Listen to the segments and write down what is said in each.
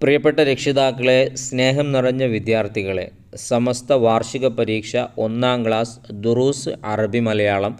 പ്രിയപ്പെട്ട രക്ഷിതാക്കളെ സ്നേഹം നിറഞ്ഞ വിദ്യാർത്ഥികളെ സമസ്ത വാർഷിക പരീക്ഷ ഒന്നാം ക്ലാസ് ദുറൂസ് അറബി മലയാളം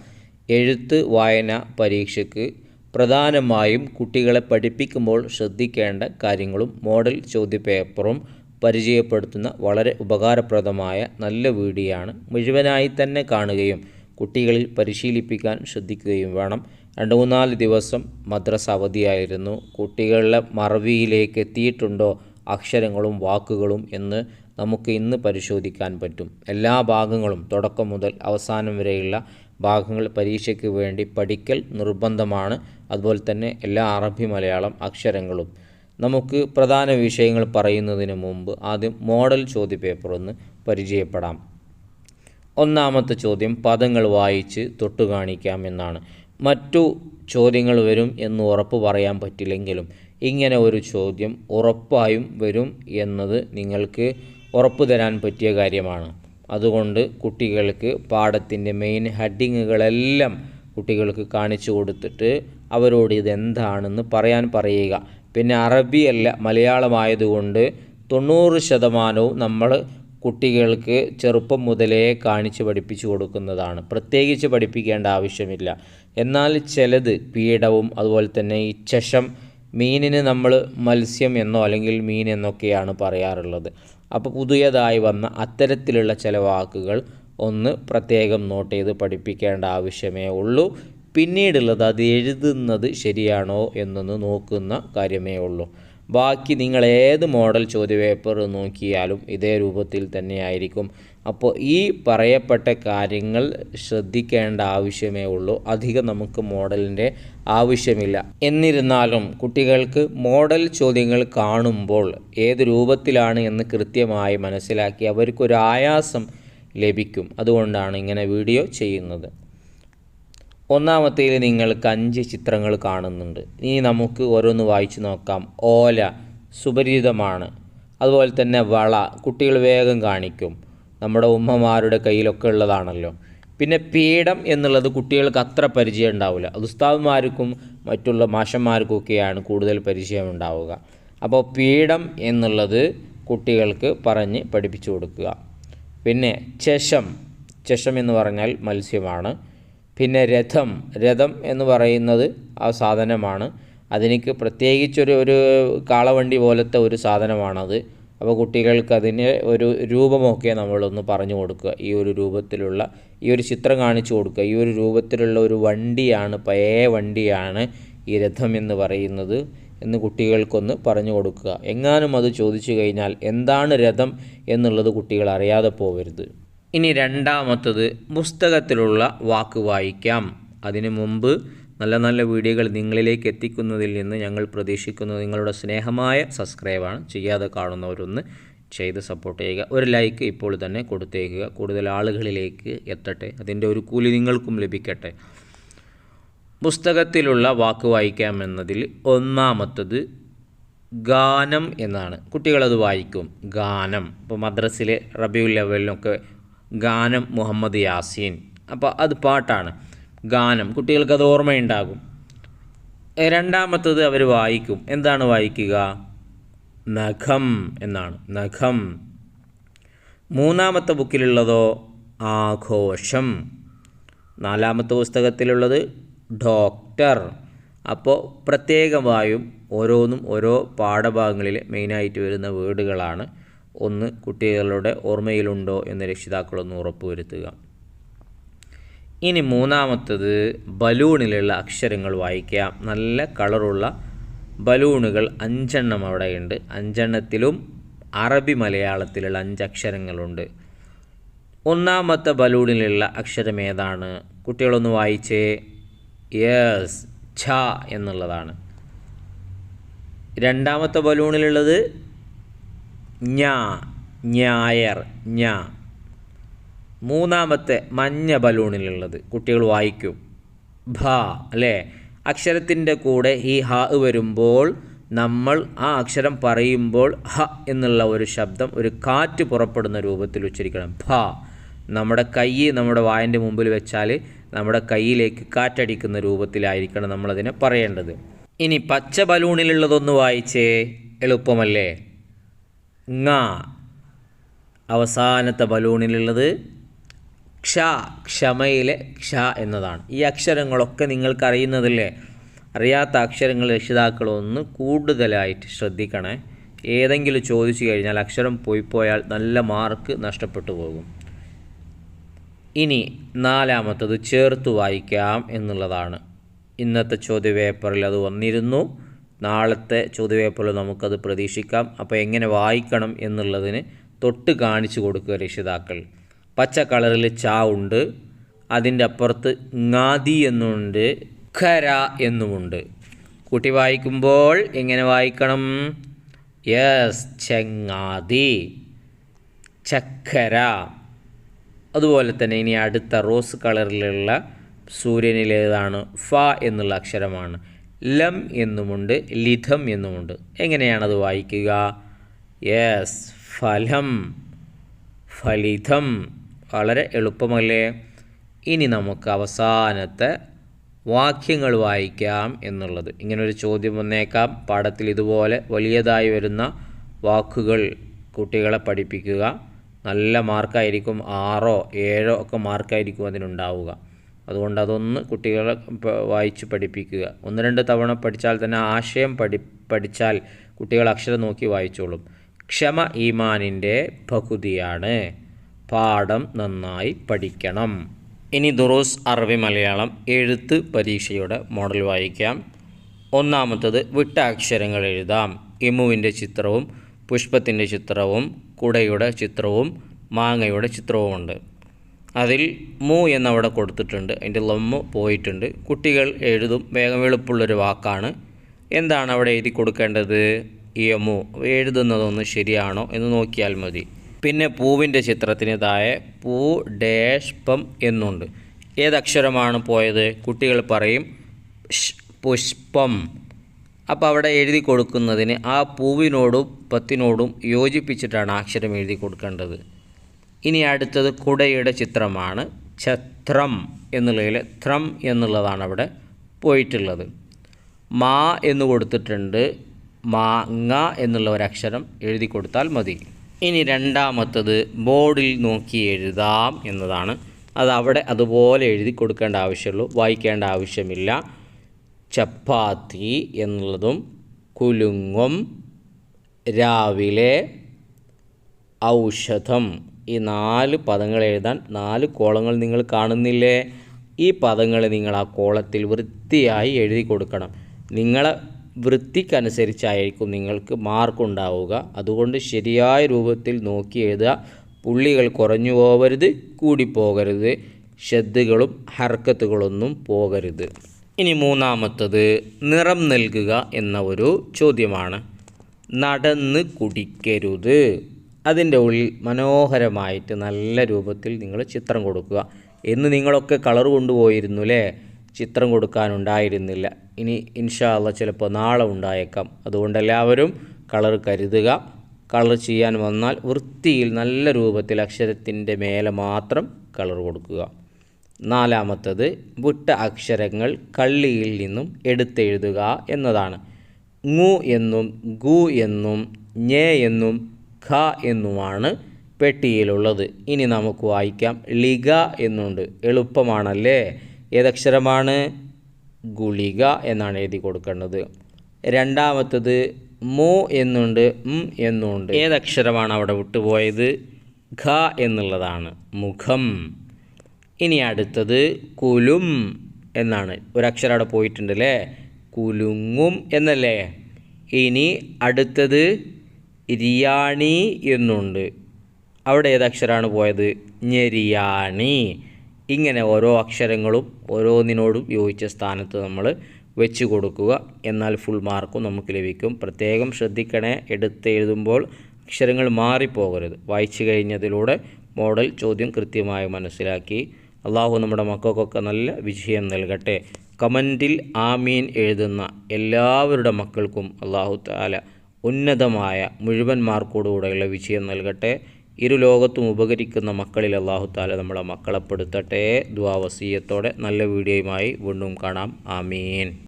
എഴുത്ത് വായന പരീക്ഷയ്ക്ക് പ്രധാനമായും കുട്ടികളെ പഠിപ്പിക്കുമ്പോൾ ശ്രദ്ധിക്കേണ്ട കാര്യങ്ങളും മോഡൽ ചോദ്യപേപ്പറും പരിചയപ്പെടുത്തുന്ന വളരെ ഉപകാരപ്രദമായ നല്ല വീഡിയോയാണ് മുഴുവനായി തന്നെ കാണുകയും കുട്ടികളിൽ പരിശീലിപ്പിക്കാൻ ശ്രദ്ധിക്കുകയും വേണം. രണ്ട് മൂന്നാൽ ദിവസം മദ്രസ അവധിയായിരുന്നു. കുട്ടികളുടെ മറവിയിലേക്ക് എത്തിയിട്ടുണ്ടോ? അക്ഷരങ്ങളും വാക്കുകളും എന്ന് നമുക്ക് ഇന്ന് പരിശോധിക്കാൻ പറ്റും. എല്ലാ ഭാഗങ്ങളും തുടക്കം മുതൽ അവസാനം വരെയുള്ള ഭാഗങ്ങൾ പരീക്ഷയ്ക്ക് വേണ്ടി പഠിക്കൽ നിർബന്ധമാണ്. അതുപോലെ തന്നെ എല്ലാ അറബി മലയാളം അക്ഷരങ്ങളും. നമുക്ക് പ്രധാന വിഷയങ്ങൾ പറയുന്നതിന് മുമ്പ് ആദ്യം മോഡൽ ചോദ്യപേപ്പർ ഒന്ന് പരിചയപ്പെടാം. ഒന്നാമത്തെ ചോദ്യം പദങ്ങൾ വായിച്ച് തൊട്ടു കാണിക്കാം എന്നാണ്. മറ്റു ചോദ്യങ്ങൾ വരും എന്ന് ഉറപ്പ് പറയാൻ പറ്റില്ലെങ്കിലും ഇങ്ങനെ ഒരു ചോദ്യം ഉറപ്പായും വരും എന്നത് നിങ്ങൾക്ക് ഉറപ്പ് തരാൻ പറ്റിയ കാര്യമാണ്. അതുകൊണ്ട് കുട്ടികൾക്ക് പാഠത്തിന്റെ മെയിൻ ഹെഡിങ്ങുകളെല്ലാം കുട്ടികൾക്ക് കാണിച്ചു കൊടുത്തിട്ട് അവരോട് ഇതെന്താണെന്ന് പറയാൻ പറയുക. പിന്നെ അറബിയല്ല മലയാളമായതുകൊണ്ട് തൊണ്ണൂറ് ശതമാനവും നമ്മൾ കുട്ടികൾക്ക് ചെറുപ്പം മുതലേ കാണിച്ച് പഠിപ്പിച്ചു കൊടുക്കുന്നതാണ്. പ്രത്യേകിച്ച് പഠിപ്പിക്കേണ്ട ആവശ്യമില്ല. എന്നാൽ ചിലത് പീഠവും അതുപോലെ തന്നെ ഈ ചശം മീനിന് നമ്മൾ മത്സ്യം എന്നോ അല്ലെങ്കിൽ മീൻ എന്നൊക്കെയാണ് പറയാറുള്ളത്. അപ്പോൾ പുതിയതായി വന്ന അത്തരത്തിലുള്ള ചില വാക്കുകൾ ഒന്ന് പ്രത്യേകം നോട്ട് ചെയ്ത് പഠിപ്പിക്കേണ്ട ആവശ്യമേ ഉള്ളൂ. പിന്നീടുള്ളത് അത് എഴുതുന്നത് ശരിയാണോ എന്നൊന്ന് നോക്കുന്ന കാര്യമേ ഉള്ളൂ. ബാക്കി നിങ്ങൾ ഏത് മോഡൽ ചോദ്യപേപ്പർ നോക്കിയാലും ഇതേ രൂപത്തിൽ തന്നെയായിരിക്കും. അപ്പോൾ ഈ പറയപ്പെട്ട കാര്യങ്ങൾ ശ്രദ്ധിക്കേണ്ട ആവശ്യമേ ഉള്ളൂ. അധികം നമുക്ക് മോഡലിന്റെ ആവശ്യമില്ല. എന്നിരുന്നാലും കുട്ടികൾക്ക് മോഡൽ ചോദ്യങ്ങൾ കാണുമ്പോൾ ഏത് രൂപത്തിലാണ് എന്ന് കൃത്യമായി മനസ്സിലാക്കി അവർക്കൊരു ആയാസം ലഭിക്കും. അതുകൊണ്ടാണ് ഇങ്ങനെ വീഡിയോ ചെയ്യുന്നത്. ഒന്നാമത്തേൽ നിങ്ങൾക്ക് അഞ്ച് ചിത്രങ്ങൾ കാണുന്നുണ്ട്. ഇനി നമുക്ക് ഓരോന്ന് വായിച്ചു നോക്കാം. ഓല സുപരിചിതമാണ്. അതുപോലെ തന്നെ വള കുട്ടികൾ വേഗം കാണിക്കും. നമ്മുടെ ഉമ്മമാരുടെ കയ്യിലൊക്കെ ഉള്ളതാണല്ലോ. പിന്നെ പീഠം എന്നുള്ളത് കുട്ടികൾക്ക് അത്ര പരിചയം ഉണ്ടാവില്ല. ഉസ്താദ്മാർക്കും മറ്റുള്ള മാഷന്മാർക്കൊക്കെയാണ് കൂടുതൽ പരിചയം ഉണ്ടാവുക. അപ്പോൾ പീഠം എന്നുള്ളത് കുട്ടികൾക്ക് പറഞ്ഞ് പഠിപ്പിച്ചു കൊടുക്കുക. പിന്നെ ചഷം ചഷം എന്ന് പറഞ്ഞാൽ മത്സ്യമാണ്. പിന്നെ രഥം. രഥം എന്ന് പറയുന്നത് ആ സാധനമാണ്. അതിനേക്ക് പ്രത്യേകിച്ചൊരു ഒരു കാളവണ്ടി പോലത്തെ ഒരു സാധനമാണത്. അപ്പോൾ കുട്ടികൾക്ക് അതിന് ഒരു രൂപമൊക്കെ നമ്മളൊന്ന് പറഞ്ഞു കൊടുക്കുക. ഈ ഒരു രൂപത്തിലുള്ള ഈ ഒരു ചിത്രം കാണിച്ചു കൊടുക്കുക. ഈ ഒരു രൂപത്തിലുള്ള ഒരു വണ്ടിയാണ് പഴയ വണ്ടിയാണ് ഈ രഥം എന്ന് പറയുന്നത് എന്ന് കുട്ടികൾക്കൊന്ന് പറഞ്ഞു കൊടുക്കുക. എങ്ങാനും അത് ചോദിച്ചു കഴിഞ്ഞാൽ എന്താണ് രഥം എന്നുള്ളത് കുട്ടികൾ അറിയാതെ പോകരുത് ഇനി രണ്ടാമത്തത് പുസ്തകത്തിലുള്ള വാക്ക് വായിക്കാം. അതിനു മുമ്പ് നല്ല നല്ല വീഡിയോകൾ നിങ്ങളിലേക്ക് എത്തിക്കുന്നതിൽ നിന്ന് ഞങ്ങൾ പ്രതീക്ഷിക്കുന്നത് നിങ്ങളുടെ സ്നേഹമായ സബ്സ്ക്രൈബാണ്. ചെയ്യാതെ കാണുന്നവരൊന്ന് ചെയ്ത് സപ്പോർട്ട് ചെയ്യുക. ഒരു ലൈക്ക് ഇപ്പോൾ തന്നെ കൊടുത്തേക്കുക. കൂടുതൽ ആളുകളിലേക്ക് എത്തട്ടെ. അതിന്റെ ഒരു കൂലി നിങ്ങൾക്കും ലഭിക്കട്ടെ. പുസ്തകത്തിലുള്ള വാക്ക് വായിക്കാമെന്നതിൽ ഒന്നാമത്തത് ഗാനം എന്നാണ്. കുട്ടികളത് വായിക്കും. ഗാനം. ഇപ്പോൾ മദ്രസിലെ റബിയുൽ ലെവലിനൊക്കെ ഗാനം മുഹമ്മദ് യാസീൻ. അപ്പോൾ അത് പാട്ടാണ്. ഗാനം. കുട്ടികൾക്കത് ഓർമ്മയുണ്ടാകും. രണ്ടാമത്തത് അവർ വായിക്കും. എന്താണ് വായിക്കുക? നഖം എന്നാണ്. നഖം. മൂന്നാമത്തെ ബുക്കിലുള്ളതോ? ആഘോഷം. നാലാമത്തെ പുസ്തകത്തിലുള്ളത് ഡോക്ടർ. അപ്പോൾ പ്രത്യേകമായും ഓരോന്നും ഓരോ പാഠഭാഗങ്ങളിൽ മെയിനായിട്ട് വരുന്ന വേർഡുകളാണ്. ഒന്ന് കുട്ടികളുടെ ഓർമ്മയിലുണ്ടോ എന്ന് രക്ഷിതാക്കളൊന്ന് ഉറപ്പുവരുത്തുക. ഇനി മൂന്നാമത്തത് ബലൂണിലുള്ള അക്ഷരങ്ങൾ വായിക്കാം നല്ല കളറുള്ള ബലൂണുകൾ അഞ്ചെണ്ണം അവിടെയുണ്ട്. അഞ്ചെണ്ണത്തിലും അറബി മലയാളത്തിലുള്ള അഞ്ചക്ഷരങ്ങളുണ്ട് ഒന്നാമത്തെ ബലൂണിലുള്ള അക്ഷരം ഏതാണ്? കുട്ടികളൊന്ന് വായിച്ചേ. യേസ് ഛ എന്നുള്ളതാണ്. രണ്ടാമത്തെ ബലൂണിലുള്ളത് ഞായർ ഞാ മൂന്നാമത്തെ മഞ്ഞ ബലൂണിലുള്ളത്. കുട്ടികൾ വായിക്കും. ഭ അല്ലേ? അക്ഷരത്തിന്റെ കൂടെ ഈ ഹ വരുമ്പോൾ നമ്മൾ ആ അക്ഷരം പറയുമ്പോൾ ഹ എന്നുള്ള ഒരു ശബ്ദം ഒരു കാറ്റ് പുറപ്പെടുന്ന രൂപത്തിൽ ഉച്ചരിക്കണം. ഭ. നമ്മുടെ കൈ നമ്മുടെ വായന്റെ മുമ്പിൽ വെച്ചാൽ നമ്മുടെ കയ്യിലേക്ക് കാറ്റടിക്കുന്ന രൂപത്തിലായിരിക്കണം നമ്മളതിനെ പറയേണ്ടത്. ഇനി പച്ച ബലൂണിലുള്ളതൊന്ന് വായിച്ചേ. എളുപ്പമല്ലേ? ങ. അവസാനത്തെ ബലൂണിലുള്ളത് ക്ഷ ക്ഷമയിലെ ക്ഷ എന്നതാണ്. ഈ അക്ഷരങ്ങളൊക്കെ നിങ്ങൾക്കറിയുന്നതല്ലേ? അറിയാത്ത അക്ഷരങ്ങൾ രക്ഷിതാക്കളൊന്ന് കൂടുതലായിട്ട് ശ്രദ്ധിക്കണേ. ഏതെങ്കിലും ചോദിച്ചു കഴിഞ്ഞാൽ അക്ഷരം പോയി പോയാൽ നല്ല മാർക്ക് നഷ്ടപ്പെട്ടു പോകും. ഇനി നാലാമത്തത് ചേർത്ത് വായിക്കാം എന്നുള്ളതാണ്. ഇന്നത്തെ ചോദ്യപേപ്പറിൽ അത് വന്നിരുന്നു. നാളത്തെ ചോദ്യപേപ്പറിൽ നമുക്കത് പ്രതീക്ഷിക്കാം. അപ്പോൾ എങ്ങനെ വായിക്കണം എന്നുള്ളതിന് തൊട്ട് കാണിച്ചു കൊടുക്കുക രക്ഷിതാക്കൾ. പച്ച കളറിൽ ചാ ഉണ്ട്. അതിന്റെ അപ്പുറത്ത് ങാദി എന്നുണ്ട് ഖര എന്നുമുണ്ട്. കുട്ടി വായിക്കുമ്പോൾ എങ്ങനെ വായിക്കണം? യെസ് ചെങ്ങാതി ചക്കര. അതുപോലെ തന്നെ ഇനി അടുത്ത റോസ് കളറിലുള്ള സൂര്യനിലേതാണ് ഫ എന്നുള്ള അക്ഷരമാണ്. ലം എന്നുമുണ്ട് ലിഥം എന്നുമുണ്ട്. എങ്ങനെയാണത് വായിക്കുക? യെസ് ഫലം ഫലിതം. വളരെ എളുപ്പമല്ലേ? ഇനി നമുക്ക് അവസാനത്തെ വാക്യങ്ങൾ വായിക്കാം എന്നുള്ളത്. ഇങ്ങനൊരു ചോദ്യം വന്നേക്കാം. പാഠത്തിൽ ഇതുപോലെ വലിയതായി വരുന്ന വാക്കുകൾ കുട്ടികളെ പഠിപ്പിക്കുക. നല്ല മാർക്കായിരിക്കും ആറോ ഏഴോ ഒക്കെ മാർക്കായിരിക്കും അതിനുണ്ടാവുക. അതുകൊണ്ട് അതൊന്ന് കുട്ടികളെ വായിച്ച് പഠിപ്പിക്കുക. ഒന്ന് രണ്ട് തവണ പഠിച്ചാൽ തന്നെ ആശയം പഠി പഠിച്ചാൽ കുട്ടികൾ അക്ഷരം നോക്കി വായിച്ചോളും. ക്ഷമ ഈമാനിന്റെ പകുതിയാണ്. പാഠം നന്നായി പഠിക്കണം. ഇനി ദുറൂസ് അറബി മലയാളം എഴുത്ത് പരീക്ഷയുടെ മോഡൽ വായിക്കാം. ഒന്നാമത്തത് വിട്ട അക്ഷരങ്ങൾ എഴുതാം. ഇമുവിന്റെ ചിത്രവും പുഷ്പത്തിന്റെ ചിത്രവും കുടയുടെ ചിത്രവും മാങ്ങയുടെ ചിത്രവുമുണ്ട്. അതിൽ മൂ എന്നവിടെ കൊടുത്തിട്ടുണ്ട്. അതിന്റെ ലമ്മ് പോയിട്ടുണ്ട്. കുട്ടികൾ എഴുതും. വേഗം എളുപ്പമുള്ളൊരു വാക്കാണ്. എന്താണ് അവിടെ എഴുതി കൊടുക്കേണ്ടത്? യമു എഴുതുന്നതൊന്ന് ശരിയാണോ എന്ന് നോക്കിയാൽ മതി. പിന്നെ പൂവിന്റെ ചിത്രത്തിന് താഴെ പൂ ഡാഷ് പം എന്നുണ്ട്. ഏതക്ഷരമാണ് പോയത്? കുട്ടികൾ പറയും പുഷ്പം. അപ്പോൾ അവിടെ എഴുതി കൊടുക്കുന്നതിന് ആ പൂവിനോടും പത്തിനോടും യോജിപ്പിച്ചിട്ടാണ് അക്ഷരം എഴുതി കൊടുക്കേണ്ടത്. ഇനി അടുത്തത് കുടയുടെ ചിത്രമാണ് ഛത്രം എന്നുള്ളതിൽ ത്രം എന്നുള്ളതാണ് അവിടെ പോയിട്ടുള്ളത്. മാ എന്ന് കൊടുത്തിട്ടുണ്ട്. മാങ്ങ എന്നുള്ള ഒരക്ഷരം എഴുതി കൊടുത്താൽ മതി. ഇനി രണ്ടാമത്തത് ബോർഡിൽ നോക്കി എഴുതാം എന്നതാണ്. അത് അവിടെ അതുപോലെ എഴുതി കൊടുക്കേണ്ട ആവശ്യമുള്ളൂ. വായിക്കേണ്ട ആവശ്യമില്ല. ചപ്പാത്തി എന്നുള്ളതും കുലുങ്ങും. രാവിലെ ഔഷധം. ഈ നാല് പദങ്ങൾ എഴുതാൻ നാല് കോളങ്ങൾ നിങ്ങൾ കാണുന്നില്ലേ? ഈ പദങ്ങൾ നിങ്ങൾ ആ കോളത്തിൽ വൃത്തിയായി എഴുതി കൊടുക്കണം. നിങ്ങളെ വൃത്തിക്കനുസരിച്ചായിരിക്കും നിങ്ങൾക്ക് മാർക്ക് ഉണ്ടാവുക അതുകൊണ്ട് ശരിയായ രൂപത്തിൽ നോക്കി എഴുതുക. പുള്ളികൾ കുറഞ്ഞു പോകരുത് കൂടിപ്പോകരുത്. ശ്രദ്ധകളും ഹർക്കത്തുകളൊന്നും പോകരുത്. ഇനി മൂന്നാമത്തത് നിറം നൽകുക എന്ന ഒരു ചോദ്യമാണ്. നടന്ന് കുടിക്കരുത്. അതിന്റെ ഉള്ളിൽ മനോഹരമായിട്ട് നല്ല രൂപത്തിൽ നിങ്ങൾ ചിത്രം കൊടുക്കുക. എന്ന് നിങ്ങളൊക്കെ കളർ കൊണ്ടുപോയിരുന്നു അല്ലേ ചിത്രം കൊടുക്കാനുണ്ടായിരുന്നില്ല ഇനി ഇൻഷാല്ല ചിലപ്പോൾ നാളെ ഉണ്ടായേക്കാം. അതുകൊണ്ട് എല്ലാവരും കളർ കരുതുക. കളർ ചെയ്യാൻ വന്നാൽ വൃത്തിയിൽ നല്ല രൂപത്തിൽ അക്ഷരത്തിന്റെ മേലെ മാത്രം കളർ കൊടുക്കുക. നാലാമത്തത് വിട്ട അക്ഷരങ്ങൾ കള്ളിയിൽ നിന്നും എടുത്തെഴുതുക എന്നതാണ്. ങു എന്നും ഗു എന്നും ഞേ എന്നും ഖ എന്നുമാണ് പെട്ടിയിലുള്ളത്. ഇനി നമുക്ക് വായിക്കാം. ലിഗ എന്നുണ്ട്. എളുപ്പമാണല്ലേ? ഏതക്ഷരമാണ്? ഗുളിക എന്നാണ് എഴുതി കൊടുക്കേണ്ടത്. രണ്ടാമത്തത് മോ എന്നുണ്ട് ഉം എന്നുണ്ട്. ഏതക്ഷരമാണ് അവിടെ വിട്ടുപോയത്? ഖ എന്നുള്ളതാണ്. മുഖം. ഇനി അടുത്തത് കുലും എന്നാണ്. ഒരക്ഷരം അവിടെ പോയിട്ടുണ്ട് അല്ലേ കുലുങ്ങും എന്നല്ലേ? ഇനി അടുത്തത് ഇരിയാണി എന്നുണ്ട്. അവിടെ ഏതക്ഷരമാണ് പോയത്? ഞെരിയാണി. ഇങ്ങനെ ഓരോ അക്ഷരങ്ങളും ഓരോന്നിനോടും യോജിച്ച സ്ഥാനത്ത് നമ്മൾ വെച്ച് കൊടുക്കുക. എന്നാൽ ഫുൾ മാർക്കും നമുക്ക് ലഭിക്കും. പ്രത്യേകം ശ്രദ്ധിക്കണേ. എടുത്ത് എഴുതുമ്പോൾ അക്ഷരങ്ങൾ മാറിപ്പോകരുത്. വായിച്ചു കഴിഞ്ഞതിലൂടെ മോഡൽ ചോദ്യം കൃത്യമായി മനസ്സിലാക്കി. അള്ളാഹു നമ്മുടെ മക്കൾക്കൊക്കെ നല്ല വിജയം നൽകട്ടെ. കമന്റിൽ ആമീൻ എഴുതുന്ന എല്ലാവരുടെ മക്കൾക്കും അള്ളാഹു താല ഉന്നതമായ മുഴുവൻ മാർക്കോടുകൂടെയുള്ള വിജയം നൽകട്ടെ. ഇരു ലോകത്തും ഉപകരിക്കുന്ന മക്കളിൽ അള്ളാഹു താല നമ്മളെ മക്കളെപ്പെടുത്തട്ടെ. ദ്വാവസീയത്തോടെ നല്ല വീഡിയോയുമായി വീണ്ടും കാണാം. ആമീൻ.